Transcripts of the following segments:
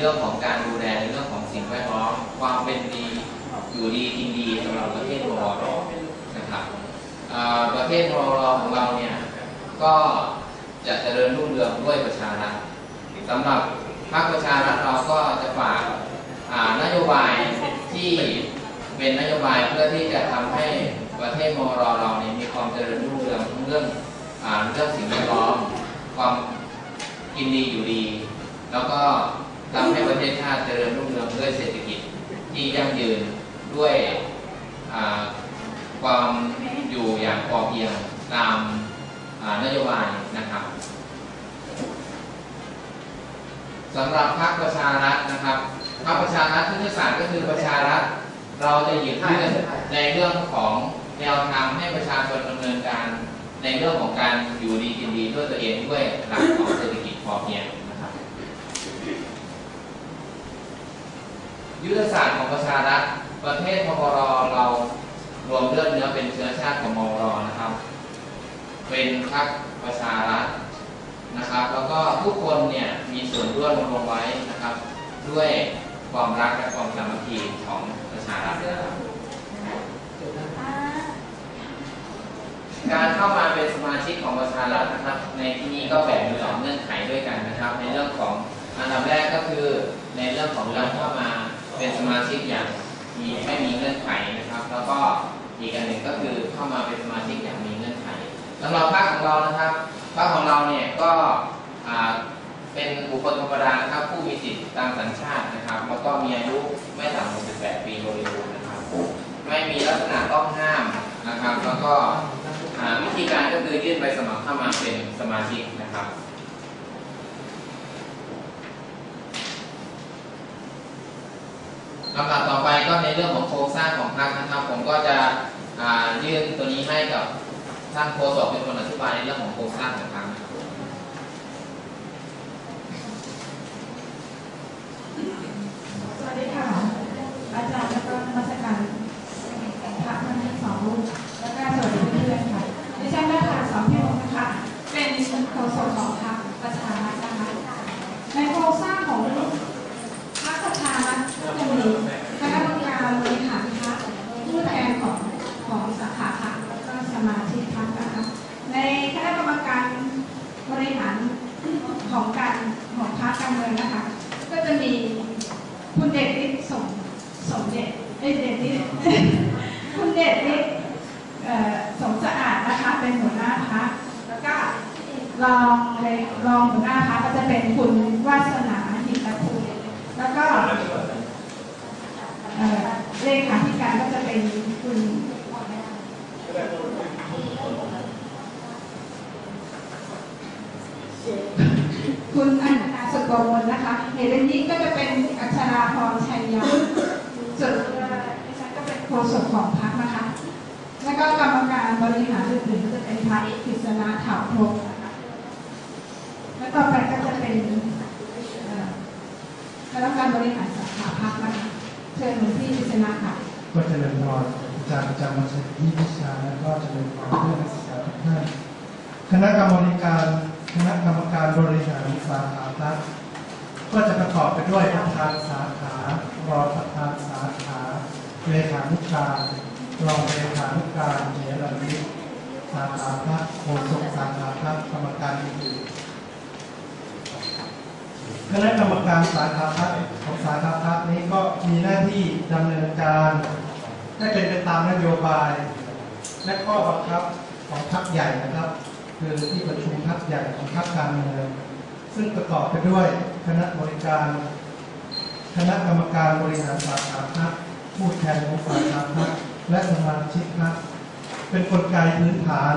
เรื่องของการดูแลในเรื่องของสิ่งแวดล้อมความเป็นดีอยู่ดีกินดีสำหรับประเทศมรอนะครับประเทศมรอของเราเนี่ยก็จะเจริญรุ่งเรืองด้วยประชารัฐสำหรับพรรคประชารัฐเราก็จะฝากนโยบายที่เป็นนโยบายเพื่อที่จะทำให้ประเทศมรอเราเนี่ยมีความเจริญรุ่งเรืองเรื่องเรื่องสิ่งแวดล้อมความกินดีอยู่ดี แล้วก็ ทำให้ประเทศชาติเจริญรุ่งเรืองด้วยเศรษฐกิจที่ยั่งยืนด้วยความอยู่อย่างพอเพียงตามนโยบายนะครับสำหรับพรรคประชารัฐนะครับพรรคประชารัฐที่ยุทธศาสตร์ก็คือประชารัฐเราจะหยิบยื่นในเรื่องของแนวทางให้ประชาชนดำเนินการในเรื่องของการอยู่ดีกินดีด้วยตัวเองด้วยหลักของเศรษฐกิจพอเพียงนะครับ ยุทธศาสตร์ของประชารัฐประเทศมกรเรารวมเลือดเนื้อเป็นเชื้อชาติของมกรนะครับ เป็นพรรคประชารัฐนะครับ แล้วก็ทุกคนเนี่ยมีส่วนร่วมลงไว้นะครับ ด้วยความรักและความสามัคคีของประชารัฐนะครับการเข้ามาเป็นสมาชิกของประชารัฐนะครับ ในที่นี้ก็แบ่งเป็นสองเงื่อนไขด้วยกันนะครับ ในเรื่องของอันดับแรกก็คือในเรื่องของการเข้ามา เป็นสมาชิกอย่างมีไม่มีเงื่อนไขนะครับ แล้วก็อีกอันหนึ่งก็คือเข้ามาเป็นสมาชิกอย่างมีเงื่อนไขสำหรับภาคของเรานะครับภาคของเราเนี่ยก็เป็นบุคคลธรรมดานะครับผู้มีสิทธิตามสัญชาตินะครับ แล้วก็มีอายุไม่ต่ำกว่า18 ปีบริบูรณ์นะครับ ไม่มีลักษณะต้องห้ามนะครับ แล้วก็วิธีการก็คือยื่นใบสมัครเข้ามาเป็นสมาชิกนะครับ ลำดับต่อไปก็ในเรื่องของโครงสร้างของพรรคนะครับผมก็จะยื่นตัวนี้ให้กับท่านโฆษกเป็นคนอธิบายในเรื่องของโครงสร้างของพรรคสวัสดีค่ะ อาจารย์แล้วก็นักวิชาการพระท่านทั้งสองรูปแล้วก็สวัสดีเพื่อนๆค่ะดิฉันนักข่าวสองพี่น้องนะคะเป็นโฆษกของพรรคประชารัฐนะคะ ในโครงสร้างของพรรคประชารัฐก็จะมีคณะกรรมการบริหารพรรคผู้แทนของของสาขาพรรคแล้วก็สมาชิกพรรคนะคะ ในคณะกรรมการ บริหารของการของพรรคการเมืองนะคะ ก็จะมีคุณเดชฤทธิ์สมสมเด็จเอ้ยเดชฤทธิ์คุณเดชฤทธิ์สมสะอาดนะคะเป็นหัวหน้าพักแล้วก็รองเลยรองหัวหน้าพักก็จะเป็นคุณวาสนาหิตภูมิแล้วก็เอ่อเลขาธิการก็จะเป็นคุณ คุณอัญนาสกมลนะคะเฮเลนนี้ก็จะเป็นอัชราพรชัยยาส่วนดิฉันก็เป็นโฆษกของพรรคนะคะ แล้วก็กรรมการบริหารอื่นๆก็จะเป็นพรรคกฤษณะเถาพงศ์นะคะแล้วต่อไปก็จะเป็นคณะกรรมการบริหารสาขาพรรคนะคะเชิญหลวงพี่กฤษณะค่ะก็เจริญพรอาจารย์ประจำวันที่วิชาแล้วก็จะเริญพรเพื่อนนักศึกษาทุกท่านคณะกรรมการ คณะกรรมการบริหารสาขาพักก็จะประกอบไปด้วยประธานสาขารองประธานสาขาเลขานุการรองเลขานุการเหรัญยิกสาขาพักโฆษกสาขาพักกรรมการอื่นๆคณะกรรมการสาขาพักของสาขาพักนี้ก็มีหน้าที่ดำเนินการให้เป็นไปตามนโยบาย และข้อบังคับของพรรคใหญ่นะครับ คือที่ประชุมพรรคใหญ่ของพรรคการเมืองซึ่งประกอบไปด้วยคณะบริการ คณะกรรมการบริหารสาขาพรรคผู้แทนของสาขาพรรคและสมาชิกพรรคเป็นกลไกพื้นฐาน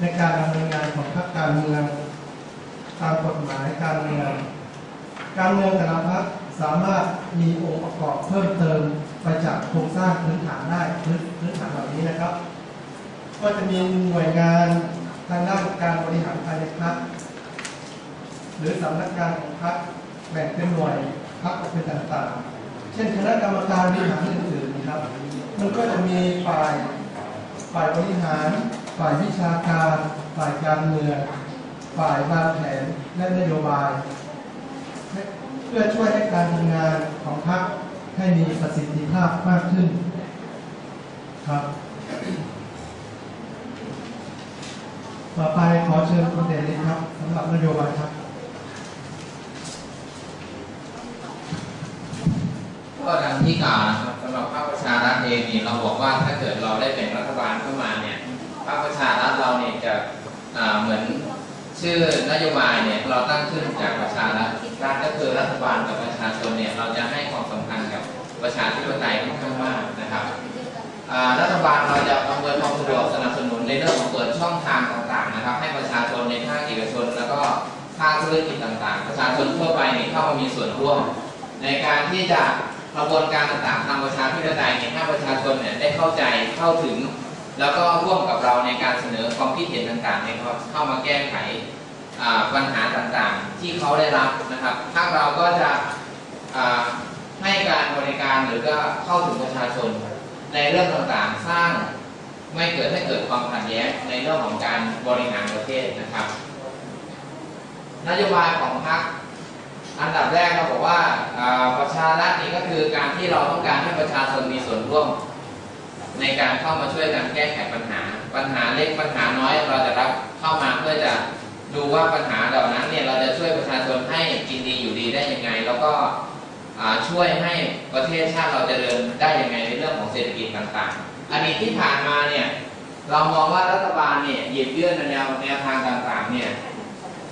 ในการดำเนินงานของพรรคการเมืองตามกฎหมายการเมือง การเมืองแต่ละพรรคสามารถมีองค์ประกอบเพิ่มเติมไปจากโครงสร้างพื้นฐานได้พื้นพื้นฐานเหล่านี้นะครับ ก็จะมีหน่วยงาน ทางด้านการบริหารภายในพรรคหรือสำนักงานของพรรคแบ่งเป็นหน่วยพรรคออกเป็นต่างๆ เช่นคณะกรรมการบริหารอื่นๆนะครับ มันก็จะมีฝ่ายฝ่ายบริหาร ฝ่ายวิชาการ ฝ่ายการเมืองฝ่ายวางแผนและนโยบาย เพื่อช่วยให้การทำงานของพรรคให้มีประสิทธิภาพมากขึ้นครับ ต่อไปขอเชิญคุณเดลินครับสำหรับนโยบายครับก็ดังที่กล่าวนะครับสำหรับพรรคประชารัฐเองนี่เราบอกว่าถ้าเกิดเราได้เป็นรัฐบาลเข้ามาเนี่ยพรรคประชารัฐเราเนี่ยจะเหมือนชื่อนโยบายเนี่ยเราตั้งขึ้นจากประชารัฐรัฐก็คือรัฐบาลกับประชาชนเนี่ยเราจะให้ความสำคัญกับประชาธิปไตยค่อนข้างมากนะครับรัฐบาลเราจะอำนวยความสะดวกสนับสนุนในเรื่องของเปิดช่องทางต่าง ภาคธุรกิจต่างๆ ประชาชนทั่วไปเนี่ยเข้ามามีส่วนร่วม ในการที่จะกระบวนการต่างๆทางประชาธิปไตยเนี่ยให้ประชาชนเนี่ยได้เข้าใจเข้าถึง แล้วก็ร่วมกับเราในการเสนอความคิดเห็นต่างๆเนี่ยเข้ามาแก้ไขปัญหาต่างๆ ที่เขาได้รับนะครับภาคเราก็จะให้การบริการหรือก็เข้าถึงประชาชน ในเรื่องต่างๆ สร้างไม่เกิดให้เกิดความขัดแย้งในเรื่องของการบริหารประเทศนะครับ นโยบายของพรรคอันดับแรกเราบอกว่าประชารัฐนี่ก็คือการที่เราต้องการให้ประชาชนมีส่วนร่วม ในการเข้ามาช่วยกันแก้ไขปัญหา ปัญหาเล็กปัญหาน้อยเราจะรับเข้ามาเพื่อจะดูว่าปัญหาเหล่านั้นเนี่ยเราจะช่วยประชาชนให้กินดีอยู่ดีได้ยังไง แล้วก็ช่วยให้ประเทศชาติเราจเจริญได้ยังไงในเรื่องของเศรษฐกิจต่างๆ อดีตที่ผ่านมาเนี่ยเรามองว่ารัฐบาลเนี่ยหยิบยื่นแนวแนวทางต่างๆเนี่ย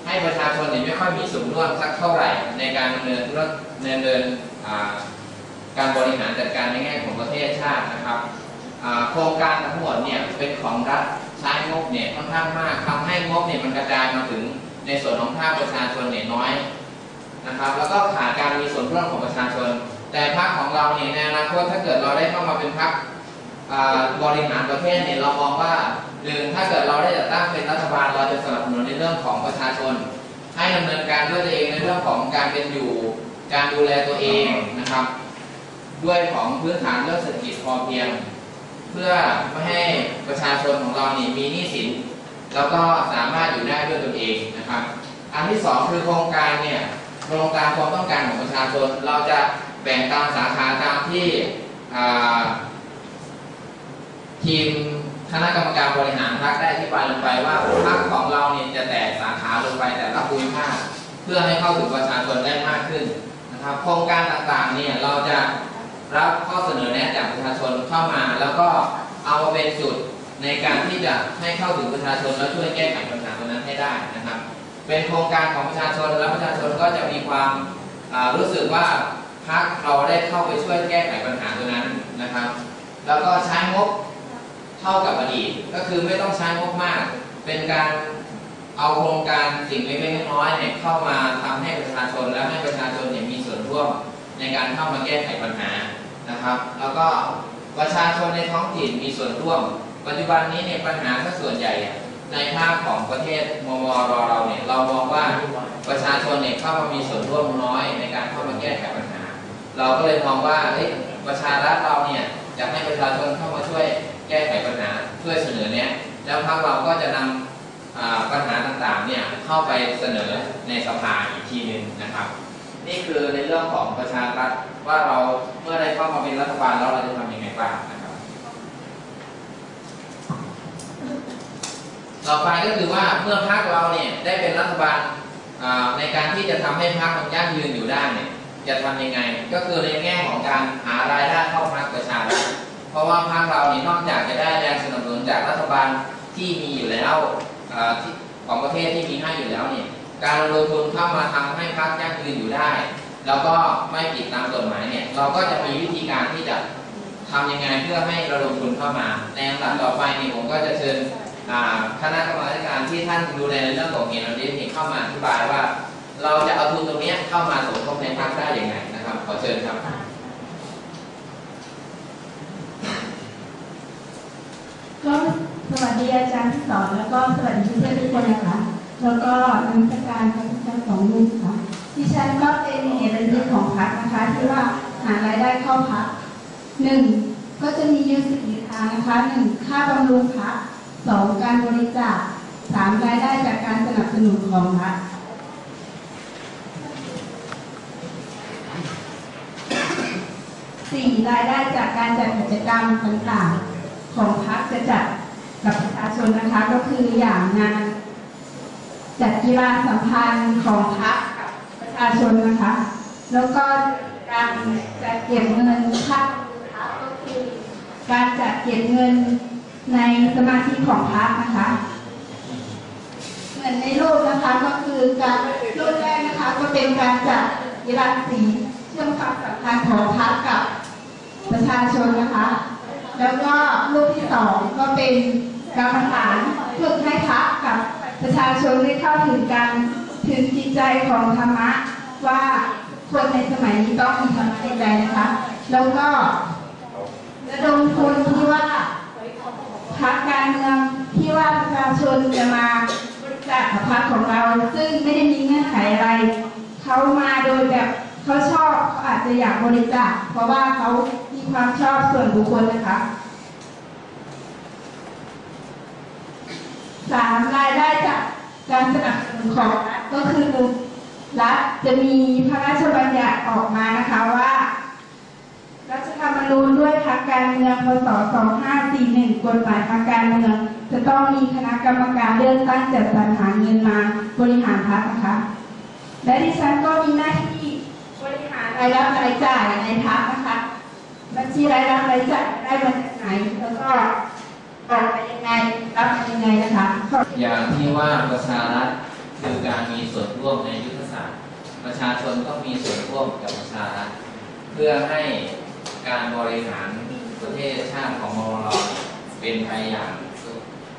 ให้ประชาชนเนี่ยไม่ค่อยมีส่วนร่วมสักเท่าไหร่ในการดำเนินธุรดำเนินการบริหารจัดการในแง่ของประเทศชาตินะครับโครงการทั้งหมดเนี่ยเป็นของรัฐใช้งบเนี่ยค่อนข้างมากทำให้งบเนี่ยมันกระจายมาถึงในส่วนของภาคประชาชนเนี่ยน้อยนะครับ แล้วก็ขาดการมีส่วนร่วมของประชาชน แต่พรรคของเราเนี่ยในอนาคตถ้าเกิดเราได้เข้ามาเป็นพรรคบริหารประเทศเนี่ยเรามองว่า หนึ่งถ้าเกิดเราได้จัดตั้งเป็นรัฐบาลเราจะสนับสนุนในเรื่องของประชาชน ให้ดำเนินการด้วยตัวเองในเรื่องของการเป็นอยู่ การดูแลตัวเองนะครับ ด้วยของพื้นฐานเรื่องเศรษฐกิจพอเพียง เพื่อไม่ให้ประชาชนของเรานี่มีหนี้สินแล้วก็สามารถอยู่ได้ด้วยตนเองนะครับ อันที่สองคือโครงการเนี่ยตรงตามความต้องการของประชาชน เราจะแบ่งตามสาขาตามที่ทีม คณะกรรมการบริหารพรรคได้อธิบายลงไปว่าพรรคของเราเนี่ยจะแตกสาขาลงไปแต่ละภูมิภาคเพื่อให้เข้าถึงประชาชนได้มากขึ้นนะครับ โครงการต่างๆเนี่ยเราจะรับข้อเสนอแนะจากประชาชนเข้ามา แล้วก็เอามาเป็นจุดในการที่จะให้เข้าถึงประชาชนแล้วช่วยแก้ไขปัญหาตรงนั้นให้ได้นะครับ เป็นโครงการของประชาชนแล้วประชาชนก็จะมีความรู้สึกว่าพรรคเราได้เข้าไปช่วยแก้ไขปัญหาตรงนั้นนะครับ แล้วก็ใช้งบ เท่ากับอดีต ก็คือไม่ต้องใช้งบมาก เป็นการเอาโครงการสิ่งเล็กๆน้อยๆเนี่ยเข้ามาทำให้ประชาชนและให้ประชาชนเนี่ยมีส่วนร่วมในการเข้ามาแก้ไขปัญหานะครับ แล้วก็ประชาชนในท้องถิ่นมีส่วนร่วม ปัจจุบันนี้เนี่ยปัญหาถ้าส่วนใหญ่ในภาคของประเทศมมรเราเนี่ยเรามองว่าประชาชนเนี่ยเข้ามามีส่วนร่วมน้อยในการเข้ามาแก้ไขปัญหา เราก็เลยมองว่าประชารัฐเราเนี่ยจะให้ประชาชนเข้ามาช่วย แก้ไขปัญหาช่วยเสนอแนะแล้วพรรคเราก็จะนำอ่าปัญหาต่างๆเนี่ยเข้าไปเสนอในสภาอีกทีหนึ่งนะครับ นี่คือในเรื่องของประชารัฐว่าเราเมื่อได้เข้ามาเป็นรัฐบาลแล้วเราจะทำยังไงบ้างนะครับ ต่อไปก็คือว่าเมื่อพรรคเราเนี่ยได้เป็นรัฐบาลในการที่จะทำให้พรรคมันยั่งยืนอยู่ได้เนี่ยจะทำยังไง ก็คือในแง่ของการหารายได้เข้าพรรคประชารัฐ เพราะว่าพรรคเราเนี่ยนอกจากจะได้แรงสนับสนุนจากรัฐบาลที่มีอยู่แล้วอของประเทศที่มีให้อยู่แล้วเนี่ยการลงทุนเข้ามาทำให้พรรคยั่งยืนอยู่ได้ แล้วก็ไม่ผิดตามกฎหมายเนี่ยเราก็จะมีวิธีการที่จะทำยังไงเพื่อให้ระดมทุนเข้ามา ในลำดับต่อไปนี่ผมก็จะเชิญคณะกรรมการที่ท่านดูแลในเรื่องของเหตุและผลเข้ามาอธิบายว่า เราจะเอาทุนตรงนี้เข้ามาสมทบในพรรคได้อย่างไรนะครับ ขอเชิญครับ ก็สวัสดีอาจารย์ที่สอนแล้วก็สวัสดีเพื่อนทุกคนนะคะ แล้วก็นักวิชาการทั้งทั้งสองลูกค่ะดิฉันก็เป็นเหตุผลของพักนะคะ ที่ว่าหารายได้เข้าพักหนึ่งก็จะมีอยูสิบทางนะคะหนึ่งค่าบำรุงพักสองการบริจาคสามรายได้จากการสนับสนุนของรัฐสี่รายได้จากการจัดกิจกรรมต่างๆ ของพรรคจะจัดกับประชาชนนะคะก็คืออย่างงานจัดกีฬาสัมพันธ์ของพรรคกับประชาชนนะคะ แล้วก็การจัดเก็บเงินค่าพรรคก็คือการจัดเก็บเงินในสมาชิกของพรรคนะคะเหมือนในรูปนะคะก็คือการรูปแรกนะคะก็เป็นการจัดกีฬาสีเชื่อมความสัมพันธ์ของพรรคกับประชาชนนะคะ แล้วก็รูปที่สองก็เป็นกรรมฐานฝึกให้พระกับประชาชนได้เข้าถึงการถึงจิตใจของธรรมะว่าคนในสมัยนี้ต้องมีธรรมะในใจนะคะ แล้วก็ระดมทุนที่ว่าพรรคการเมืองที่ว่าประชาชนจะมาจากพรรคของเรา ซึ่งไม่ได้มีเงื่อนไขอะไร เขามาโดยแบบ เขาชอบเขาอาจจะอยากบริจาคเพราะว่าเขามีความชอบส่วนบุคคลนะคะสามรายได้จากการสนับสนุนของรัฐก็คือรัฐจะมีพระราชบัญญัติออกมานะคะว่ารัฐธรรมนูญด้วยพรรคการเมืองพศ2541 กฎหมายพรรคการเมือง จะต้องมีคณะกรรมการเลือกตั้งจัดสรรหาเงินมาบริหารพรรคนะคะ และดิฉันก็มีหน้าที่ รายรับรายจ่ายในพักนะคะ บัญชีรายรับรายจ่ายได้มาจากไหน แล้วก็ออกมายังไง รับมายังไงนะคะขอบอย่างที่ว่าประชารัฐคือการมีส่วนร่วมในยุทธศาสตร์ ประชาชนต้องมีส่วนร่วมกับประชารัฐ เพื่อให้การบริหารประเทศชาติของมรเป็นไปอย่าง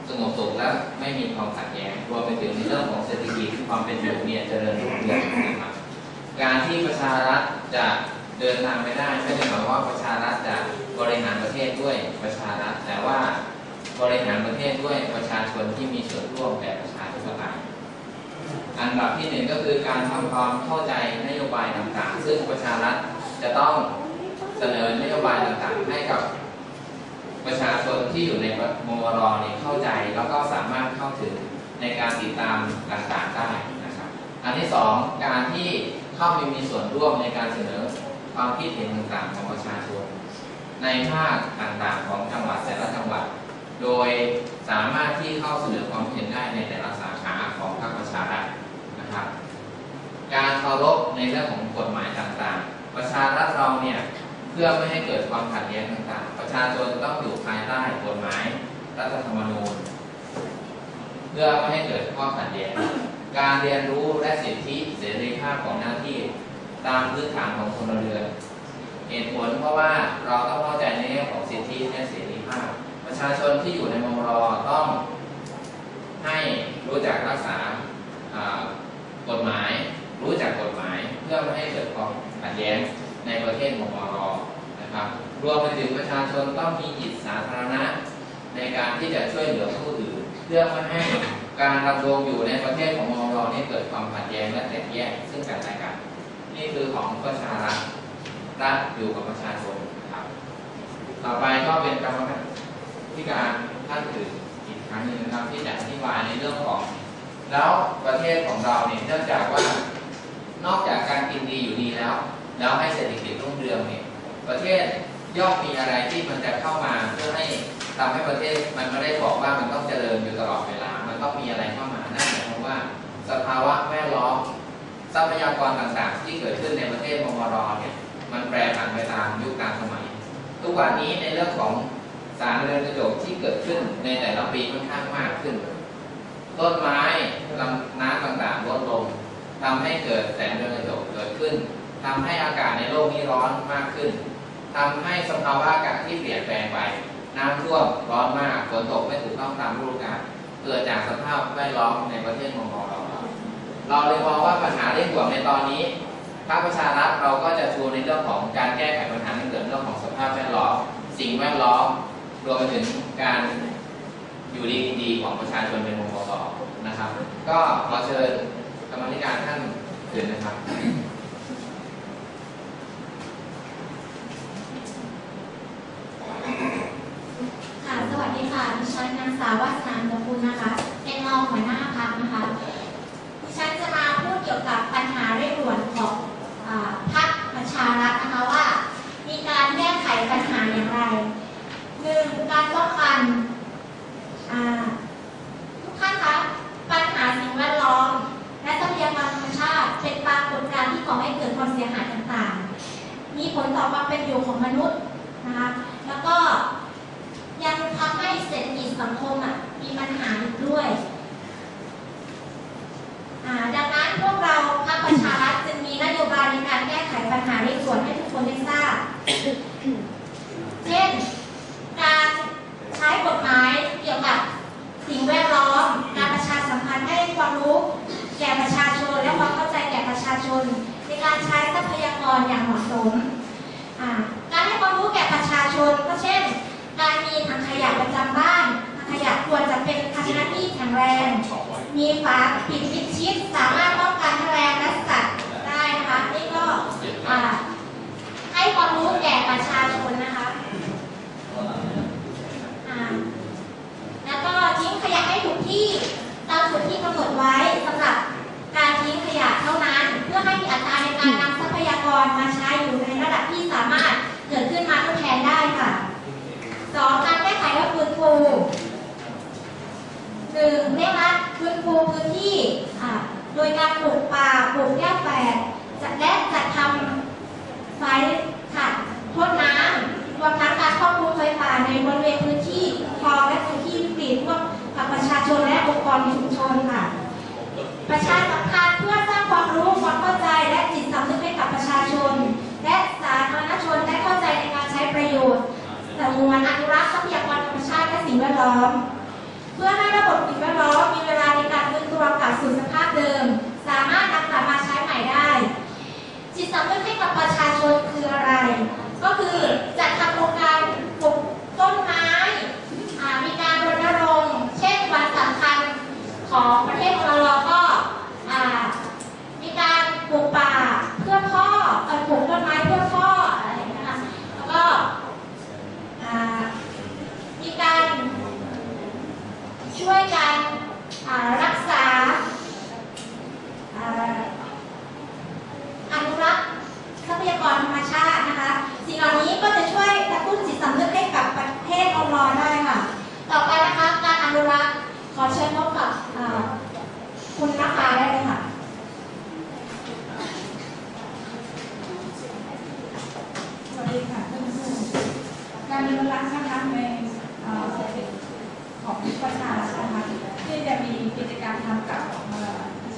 สงบสุขและไม่มีความขัดแย้งรวมไปถึงในเรื่องของเศรษฐกิจความเป็นอยู่เนี่ยเจริญรุ่งเรืองนะครับ การที่ประชารัฐจะเดินทางไปได้ไม่ได้หมายว่าประชารัฐจะบริหารประเทศด้วยประชารัฐแต่ว่าบริหารประเทศด้วยประชาชนที่มีส่วนร่วมแบบประชาธิปไตยอันดับที่หนึ่งก็คือการทำความเข้าใจนโยบายต่างๆ ซึ่งประชารัฐจะต้องเสนอนโยบายต่างๆ ให้กับประชาชนที่อยู่ในมวรเนี่ยเข้าใจแล้วก็สามารถเข้าถึงในการติดตามต่างๆได้นะครับ อันที่สองการที่ เข้าไปมีส่วนร่วมในการเสนอความคิดเห็นต่างๆของประชาชน ในภาคต่างๆของจังหวัดแต่ละจังหวัด โดยสามารถที่เข้าเสนอความเห็นได้ในแต่ละสาขาของภาคประชารัฐนะครับ การเคารพในเรื่องของกฎหมายต่างๆ ประชารัฐเราเนี่ยเพื่อไม่ให้เกิดความขัดแย้งต่างๆ ประชาชนต้องอยู่ภายใต้กฎหมายรัฐธรรมนูญ เพื่อไม่ให้เกิดข้อขัดแย้ง การเรียนรู้และสิทธิเสรีภาพของหน้าที่ตามพื้นฐานของพลเรือนเหตุผลเพราะว่าเราต้องเข้าใจในเรื่องของสิทธิและเสรีภาพ ประชาชนที่อยู่ในมรต้องให้รู้จักรักษาอ่ากฎหมาย รู้จักกฎหมายเพื่อไม่ให้เกิดความขัดแย้งในประเทศมรนะครับ รวมไปถึงประชาชนต้องมีจิตสาธารณะ ในการที่จะช่วยเหลือผู้อื่นเพื่อไม่ให้ การดำรงอยู่ในประเทศของมรนี้เกิดความขัดแย้งและแตกแยกซึ่งกันและกันนี่คือของประชารัฐรัฐอยู่กับประชาชนครับ ต่อไปก็เป็นกรรมการที่การท่านอื่นอีกครั้งหนึ่งนะครับที่จะอธิบายในเรื่องของ แล้วประเทศของเราเนี่ยเนื่องจากว่านอกจากการกินดีอยู่ดีแล้ว แล้วให้เศรษฐกิจรุ่งเรืองเนี่ยประเทศย่อมมีอะไรที่มันจะเข้ามาเพื่อให้ทำให้ประเทศมันไม่ได้บอกว่ามันต้องเจริญอยู่ตลอดเวลา ต้องมีอะไรเข้ามานั่นหมายความว่า สภาวะแวดล้อมทรัพยากรต่างๆ ที่เกิดขึ้นในประเทศมมรเนี่ยมันแปรผันไปตามยุคตามสมัย ทุกวันนี้ในเรื่องของสารเรือนกระจกที่เกิดขึ้นในแต่ละปีค่อนข้างมากขึ้น ต้นไม้ลำน้ำต่างๆลดลงทำให้เกิดแสงเรือนกระจกเกิดขึ้นทำให้อากาศในโลกนี้ร้อนมากขึ้นทำให้สภาวะอากาศที่เปลี่ยนแปลงไป น้ำท่วมร้อนมากฝนตกไม่ถูกต้องตามฤดูกาล เกิดจากสภาพแวดล้อมในประเทศมองเราเราเลยมองว่าปัญหาเร่งด่วนในตอนนี้ภาคประชารัฐเราก็จะชูในเรื่องของการแก้ไขปัญหาที่เกิดเรื่องของสภาพแวดล้อมสิ่งแวดล้อมรวมไปถึงการอยู่ดีกินดีของประชาชนเป็นวงกบนะครับ ก็ขอเชิญกรรมธิการท่านขึ้นนะครับค่ะสวัสดีค่ะดิฉันนางสาววัฒ นานตระคะ เป็นรองหัวหน้าพักนะคะดิฉันจะมาพูดเกี่ยวกับปัญหาเร่งด่วนของอพรรคประชารัฐนะคะว่า มีการแก้ไขปัญหาอย่างไรหนึ่งการป้องกันทุกท่านคะปัญหาสิ่งแวดล้อม และทรัพยากรธรรมชาติเป็นปรากฏการณ์ที่ก่อให้เกิดความเสียหายต่างๆ มีผลต่อความเป็นอยู่ของมนุษย์นะคะแล้วก็ยังทำให้เศรษฐกิจสังคมอะ มีปัญหาอีกด้วยอ่าดังนั้นพวกเราพรรคประชารัฐจึงมีนโยบายในการแก้ไขปัญหาเร่งด่วนให้ทุกคนได้ทราบ เช่น การใช้กฎหมายเกี่ยวกับสิ่งแวดล้อม การประชาสัมพันธ์ให้ความรู้ แก่ประชาชนและความเข้าใจแก่ประชาชน ในการใช้ทรัพยากรอย่างเหมาะสมอ่าการให้ความรู้แก่ประชาชนก็เช่น การมีถังขยะประจำบ้านถังขยะ ควรจะเป็นภาชนะที่แข็งแรง มีฝาปิดมิดชิดสามารถป้องกันแมลงและสัตว์ได้นะคะนี่ก็ให้ความรู้แก่ประชาชนนะคะแล้วก็ทิ้งขยะให้ถูกที่ตามจุดที่กำหนดไว้สำหรับการทิ้งขยะเท่านั้น เพื่อให้มีอัตราในการนำทรัพยากรมาใช้อยู่ในระดับที่สามารถเกิดขึ้นมาทดแทนได้ค่ะสองการแก้ไขและฟื้นฟู นึ่งเร่งรัดฟื้นฟูพื้นที่โดยการปลูกป่าปลูกแก้วแฝดจัดและจัดทำไฟขัดพ่นน้ำรวมทั้งการควบคุมไฟป่าในบริเวณพื้นที่คลองและพื้นที่วิกฤตร่วมกับประชาชนและองค์กรชุมชนค่ะ ประชาสัมพันธ์เพื่อสร้างความรู้ความเข้าใจและจิตสำนึกให้กับประชาชน และสาธารณชนได้เข้าใจในการใช้ประโยชน์สงวนอนุรักษ์ทรัพยากรธรรมชาติและสิ่งแวดล้อม เพื่อให้ระบบสิ่งแวดล้อมมีเวลาในการฟื้นตัวกลับสู่สภาพเดิม สามารถนำกลับมาใช้ใหม่ได้ จิตสำนึกให้กับประชาชนคืออะไร ก็คือจัดทำโครงการปลูกต้นไม้อ่ามีการรณรงค์เช่นวันสำคัญของประเทศของเราเราก็อ่ามีการปลูกป่าเพื่อพ่อเอ่อปลูกต้นไม้เพื่อพ่ออะไรอย่างเงี้ยค่ะแล้วก็ อ่ามีการ ช่วยกันอารั กิจกรรมทำกับ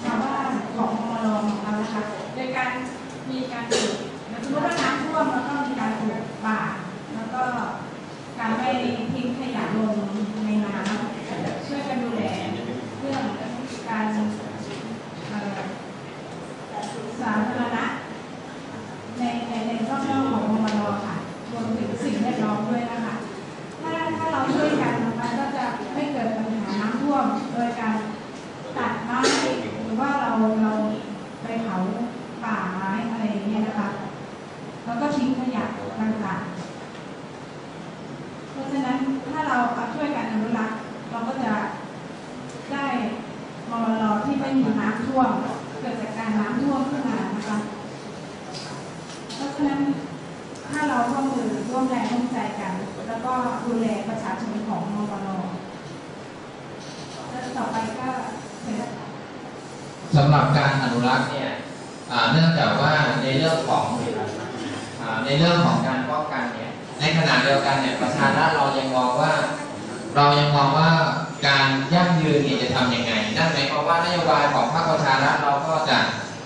ชาวบ้านของมอลของรานะคะโดยการมีการปลูกสมมติว่าน้ำท่วมแล้วก็มีการปลูกป่าแล้วก็การไม่ทิ้งขยะลง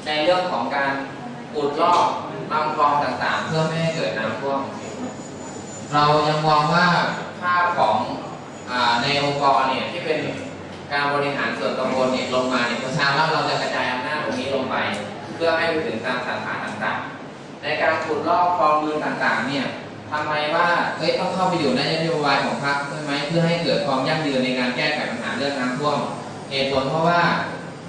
ในเรื่องของการอุดลอกลำคลองต่างๆ เพื่อไม่ให้เกิดน้ำท่วมเรายังมองว่าภาพของอในองค์กรเนี่ยที่เป็นการบริหารส่วนตำบลเนี่ยลงมาเนี่ยประชารัฐเราจะกระจายอำนาจตรงนี้ลงไป เพื่อให้ไปถึงตามสาขาต่างๆ ในการขุดลอกคลองบึงต่างๆ เนี่ยทำไมว่าเอ้ยต้องเข้าไปอยู่ในนโยบายของพรรคใช่ไหมเพื่อให้เกิดความยั่งยืนในการแก้ไขปัญหาเรื่องน้ำท่วมเหตุผลเพราะว่า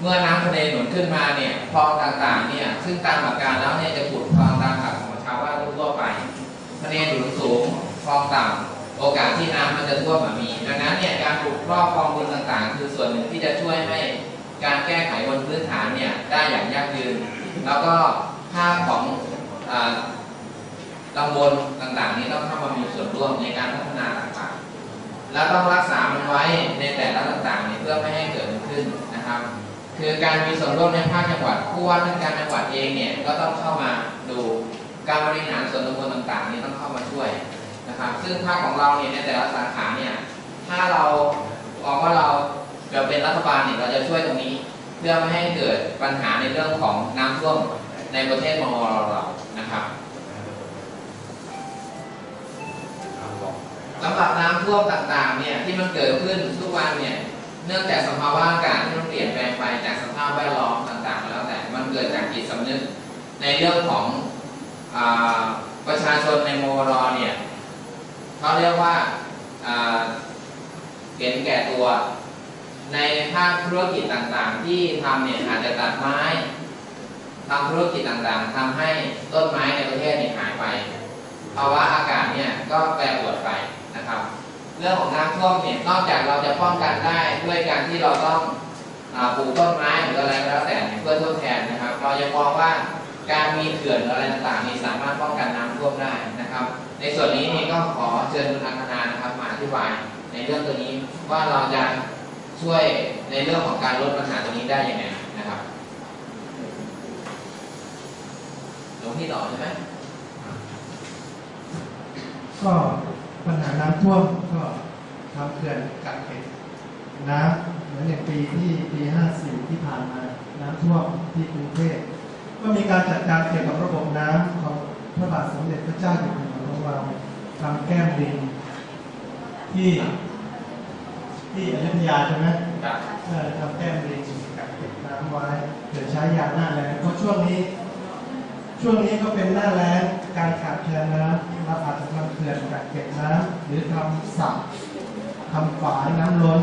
เมื่อน้ำทะเลหนุนขึ้นมาเนี่ยคลองต่างๆเนี่ยซึ่งตามหลักการแล้วเนี่ยจะขุดคลองตามหลักของชาวบ้านทั่วไปทะเลหนุนสูงคลองต่ำโอกาสที่น้ำมันจะท่วมมามีดังนั้นเนี่ยการปลูกรอบคลองบึงต่างๆ คือส่วนหนึ่งที่จะช่วยให้การแก้ไขบนพื้นฐานเนี่ยได้อย่างยั่งยืน แล้วก็ภาพของอ่าตำบลต่างๆ นี้ต้องเข้ามามีส่วนร่วมในการพัฒนาต่างๆ แล้วต้องรักษามันไว้ในแต่ละต่างๆเนี่ยเพื่อไม่ให้เกิดขึ้นนะครับ คือการมีส่วนร่วมในภาคจังหวัดผู้ว่าราชการจังหวัดเองเนี่ยก็ต้องเข้ามาดูการบริหารส่วนตำบลต่างๆนี่ต้องเข้ามาช่วยนะครับ ซึ่งภาคของเราเนี่ยในแต่ละสาขาเนี่ยถ้าเราออกว่าเราจะเป็นรัฐบาลเนี่ยเราจะช่วยตรงนี้ เพื่อไม่ให้เกิดปัญหาในเรื่องของน้ำท่วมในประเทศมอเรานะครับสำหรับน้ำท่วมต่างๆเนี่ยที่มันเกิดขึ้นทุกวันเนี่ย เนื่องจากสภาวะอากาศที่มันเปลี่ยนแปลงไปจากสภาพแวดล้อมต่างๆ แล้วแต่มันเกิดจากจิตสำนึกในเรื่องของอประชาชนในโมอรเนี่ยเขาเรียกว่าเห็นแก่ตัวในภาคธุรกิจต่างๆ ที่ทำเนี่ยอาจจะตัดไม้ทำธุรกิจต่างๆทำให้ต้นไม้ในประเทศเนี่ยหายไปภาวะอากาศเนี่ยก็แปรปรวนไป เรื่องของน้ำท่วมเนี่ยนอกจากเราจะป้องกันได้ด้วยการที่เราต้องอปลูกต้นไม้หรืออะไรก็แล้วแต่เพื่อทดแทนนะครับ เรายังมองว่าการมีเขื่อนอะไรต่างๆนี่สามารถป้องกันน้ำท่วมได้นะครับ ในส่วนนี้นี่ก็ขอเชิญคุณอังคณานะครับมาอธิบายในเรื่องตัวนี้ว่าเราจะช่วยในเรื่องของการลดปัญหาตัวนี้ได้ยังไงนะครับหลวงพี่ต่อใช่ไหมก็ ปัญหาน้ำท่วมก็ทำเขื่อนกักเก็บน้ำเหมือนอย่างปีที่ปี54ที่ผ่านมาน้ำท่วมที่กรุงเทพก็มีการจัดการเกี่ยวกับระบบน้ำของพระบาทสมเด็จพระเจ้าอยู่หัวของเราทำแก้มลิงที่ที่อยุธยาใช่ไหมครับเอ่อทำแก้มลิงกักเก็บน้ำไว้เดี๋ยวใช้ยาหน้าแล้งเพราะช่วงนี้ ช่วงนี้ก็เป็นหน้าแล้งการขาดแคลนน้ำเราอาจจะทำเขื่อนกักเก็บน้ำหรือทำสระทำฝายน้ำล้น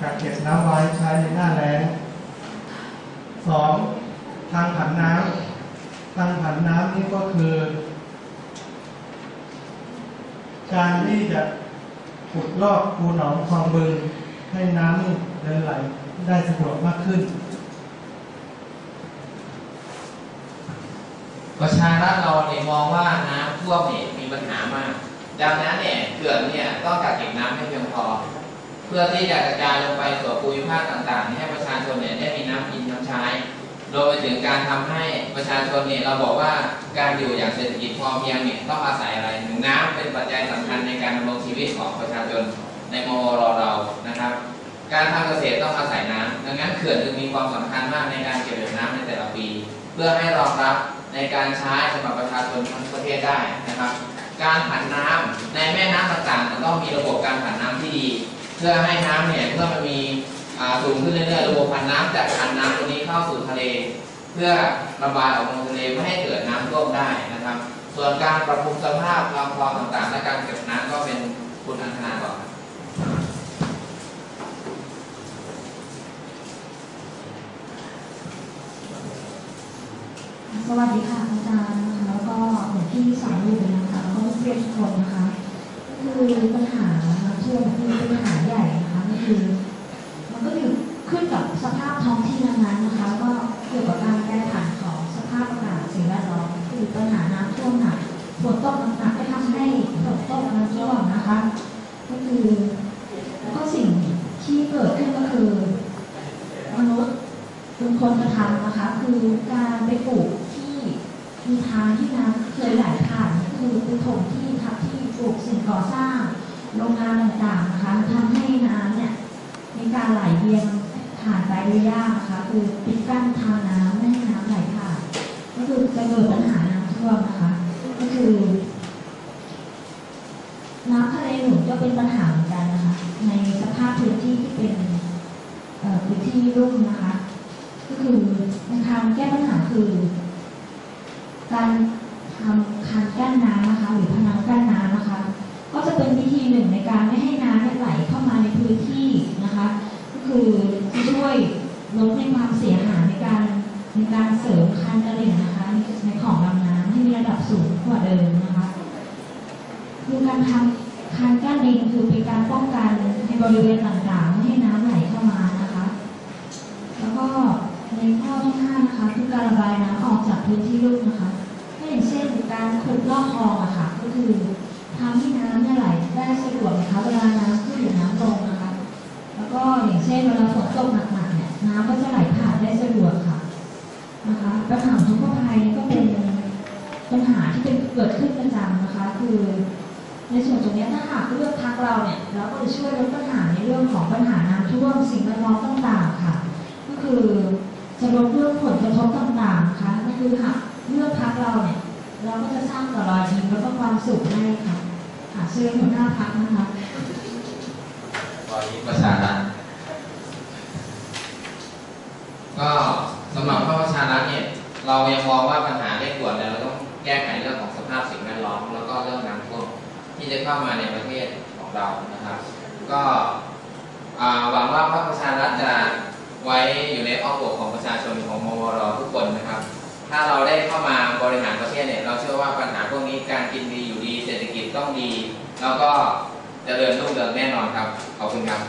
กักเก็บน้ำไว้ใช้ในหน้าแล้งสองทางผันน้ำทางผันน้ำนี่ก็คือ การที่จะขุดลอกคูหนองคลองบึงให้น้ำเดินไหลได้สะดวกมากขึ้น ประชารัฐเราเนี่ยมองว่าน้ำท่วมเนี่ยมีปัญหามาก ดังนั้นเนี่ยเขื่อนเนี่ยต้องกักเก็บน้ำให้เพียงพอ เพื่อที่จะกระจายลงไปสู่ภูมิภาคต่างๆ ให้ประชาชนเนี่ยได้มีน้ำกินน้ำใช้โดยถึงการทำให้ประชาชนเนี่ยเราบอกว่าการอยู่อย่างเศรษฐกิจพอเพียงเนี่ยต้องอาศัยอะไรหนึ่งน้ำเป็นปัจจัยสำคัญในการดำรงชีวิตของประชาชนในมอรเรานะครับ การทำเกษตรต้องอาศัยน้ำดังนั้นเขื่อนจึงมีความสำคัญมากในการเก็บเกี่ยวน้ำในแต่ละปี เพื่อให้รองรับ ในการใช้สำหรับประชาชนทั้งประเทศได้นะครับ การผันน้ำในแม่น้ำต่างๆต้องมีระบบการผันน้ำที่ดี เพื่อให้น้ำเนี่ยเมื่อมันมีสูงขึ้นเรื่อยๆระบบผันน้ำจะผันน้ำตัวนี้เข้าสู่ทะเล เพื่อระบายออกลงทะเลไม่ให้เกิดน้ำท่วมได้นะครับ ส่วนการปรับปรุงสภาพลำคลองต่างๆ และการเก็บน้ำก็เป็นคุณอังคณาต่อ สวัสดีค่ะอาจารย์แล้วก็อที่สอวอยู่เลยนะคะแล้วก็เรียนทุกคนนะคะคือปัญหาน้ำท่วมคือปัญหาใหญ่นะคะก็คือ มันก็อยู่ขึ้นกับสภาพท้องที่นั้นๆนะคะก็เกี่ยวกับการแก้ไขของสภาพอากาศสิ่งแวดล้อมคือปัญหาน้ำท่วมหนักฝนตกหนักๆก็ทำให้ฝนตกน้ำท่วมนะคะ ก็คือแล้วก็สิ่งที่เกิดขึ้นก็คือมนุษย์เป็นคนกระทำนะคะ คือการไปปลูก มีทางที่น้ำเคยไหลผ่านคือไปถมที่ทับที่ปลูกสิ่งก่อสร้าง โรงงานต่างๆนะคะทำให้น้ำเนี่ยมีการไหลเวียนผ่านไปโดยยากนะคะคือปิดกั้นทางน้ำไม่ให้น้ำไหลผ่านก็คือจะเกิดปัญหาน้ำท่วมนะคะ ก็คือน้ำทะเลหนุนก็เป็นปัญหาเหมือนกันนะคะ ในสภาพพื้นที่ที่เป็นพื้นที่รุ่มนะคะ ก็คือในทางแก้ปัญหาคือ การทำคันกั้นน้ำนะคะหรือพนังกั้นน้ำนะคะ ก็จะเป็นวิธีหนึ่งในการไม่ให้น้ำเนี่ยไหลเข้ามาในพื้นที่นะคะ ก็คือจะช่วยลดในความเสียหายในการในการเสริมคันกระเหล่งนะคะในของลำน้ำให้มีระดับสูงกว่าเดิมนะคะคือการทำคันกั้นดินคือเป็นการป้องกันในบริเวณต่างๆไม่ให้น้ำไหลเข้ามานะคะ แล้วก็ในข้อที่ห้านะคะคือการระบายน้ำออกจากพื้นที่ลุ่มนะคะก็อย่างเช่นการ ขุดลอกคลองอะค่ะ ก็คือทำให้น้ำเนี่ยไหลได้สะดวกนะคะเวลาน้ำขึ้นหรือน้ำลงนะคะ แล้วก็อย่างเช่นเวลาฝนตกหนักๆเนี่ยน้ำก็จะไหลผ่านได้สะดวกค่ะนะคะปัญหาทุกข์ภัยนี่ก็เป็นปัญหาที่เป็นเกิดขึ้นประจำนะคะ คือในส่วนตรงนี้ถ้าหากเลือกพักเราเนี่ยเราก็จะช่วยลดปัญหาในเรื่องของปัญหาน้ำท่วมสิ่งแวดล้อมต่างๆค่ะ ก็คือจะลดเรื่องผลกระทบต่างๆนะคะก็คือหากเลือกพักเราเนี่ย เราก็จะสร้างแต่รอยยิ้มแล้วก็ความสุขให้ค่ะค่ะเชิญหัวหน้าพักนะคะ ตอนนี้ประชารัฐก็สำหรับพรรคประชารัฐเนี่ยเรายังมองว่าปัญหาเร่งด่วนเนี่ยเราต้องแก้ไขเรื่องของสภาพสิ่งแวดล้อมแล้วก็เรื่องน้ำท่วมที่จะเข้ามาในประเทศของเรานะครับ ก็หวังว่าพรรคประชารัฐจะไว้อยู่ในอ้อมอกของประชาชนของมวรทุกคนนะครับ ถ้าเราได้เข้ามาบริหารประเทศเนี่ยเราเชื่อว่าปัญหาพวกนี้การกินดีอยู่ดีเศรษฐกิจต้องดี แล้วก็ เจริญรุ่งเรืองแน่นอนครับ ขอบคุณครับ